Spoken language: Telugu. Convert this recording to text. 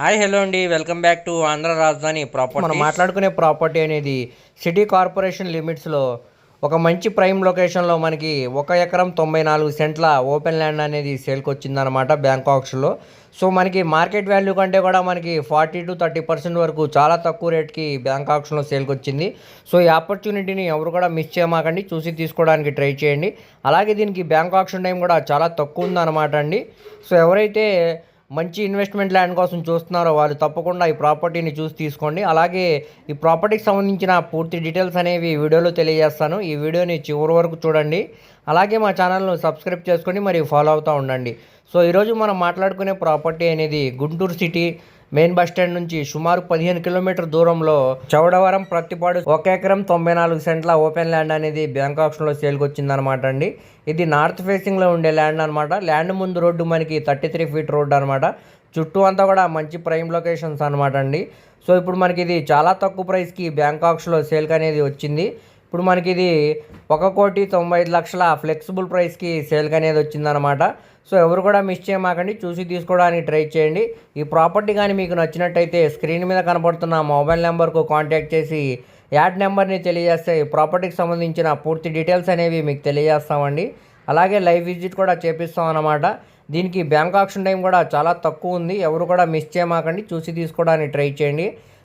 హాయ్ హలో అండి. వెల్కమ్ బ్యాక్ టు ఆంధ్ర రాజధాని మనం మాట్లాడుకునే ప్రాపర్టీ అనేది సిటీ కార్పొరేషన్ లిమిట్స్లో ఒక మంచి ప్రైమ్ లొకేషన్లో మనకి ఒక ఎకరం తొంభై నాలుగు సెంట్ల ఓపెన్ ల్యాండ్ అనేది సేల్కి వచ్చిందనమాట బ్యాంకాక్స్లో సో మనకి మార్కెట్ వాల్యూ కంటే కూడా మనకి ఫార్టీ టు థర్టీ పర్సెంట్ వరకు చాలా తక్కువ రేట్కి బ్యాంకాక్స్లో సేల్కి వచ్చింది. సో ఈ ఆపర్చునిటీని ఎవరు కూడా మిస్ చేయమాకండి. చూసి తీసుకోవడానికి ట్రై చేయండి. అలాగే దీనికి బ్యాంక్ ఆప్షన్ టైం కూడా చాలా తక్కువ ఉందన్నమాట అండి. సో ఎవరైతే మంచి ఇన్వెస్ట్మెంట్ ల్యాండ్ కోసం చూస్తున్నారో వాళ్ళు తప్పకుండా ఈ ప్రాపర్టీని చూసి తీసుకోండి. అలాగే ఈ ప్రాపర్టీకి సంబంధించిన పూర్తి డీటెయిల్స్ అనేవి వీడియోలో తెలియజేస్తాను. ఈ వీడియోని చివరి వరకు చూడండి. అలాగే మా ఛానల్ను సబ్స్క్రైబ్ చేసుకొని మరి ఫాలో అవుతూ ఉండండి. సో ఈరోజు మనం మాట్లాడుకునే ప్రాపర్టీ అనేది Guntur city main bus stand నుంచి సుమారు పదిహేను కిలోమీటర్ దూరంలో చౌడవరం ప్రతిపాడు ఒక ఎకరం తొంభై నాలుగు సెంట్ల ఓపెన్ ల్యాండ్ అనేది బ్యాంక్ ఆప్షన్లో సేల్కి వచ్చిందనమాట అండి. ఇది నార్త్ ఫేసింగ్లో ఉండే ల్యాండ్ అనమాట ల్యాండ్ ముందు రోడ్డు మనకి థర్టీ త్రీ ఫీట్ రోడ్డు అనమాట చుట్టూ అంతా కూడా మంచి ప్రైమ్ లొకేషన్స్ అనమాట అండి. సో ఇప్పుడు మనకి ఇది చాలా తక్కువ ప్రైస్కి బ్యాంకాక్స్లో సేల్కి అనేది వచ్చింది. ఇప్పుడు మనకి ఇది ఒక కోటి తొంభై ఐదు లక్షల ఫ్లెక్సిబుల్ ప్రైస్కి సేల్కి అనేది వచ్చిందనమాట సో ఎవరు కూడా మిస్ చేయమాకండి చూసి తీసుకోవడానికి ట్రై చేయండి. ఈ ప్రాపర్టీ కానీ మీకు నచ్చినట్టయితే స్క్రీన్ మీద కనబడుతున్న మొబైల్ నెంబర్కు కాంటాక్ట్ చేసి యాడ్ నెంబర్ని తెలియజేస్తే ఈ ప్రాపర్టీకి సంబంధించిన పూర్తి డీటెయిల్స్ అనేవి మీకు తెలియజేస్తామండి. అలాగే లైవ్ విజిట్ కూడా చేపిస్తాం అన్నమాట దీనికి బ్యాంక్ ఆప్షన్ టైం కూడా చాలా తక్కువ ఉంది. ఎవరు కూడా మిస్ చేయమాకండి చూసి తీసుకోవడానికి ట్రై చేయండి.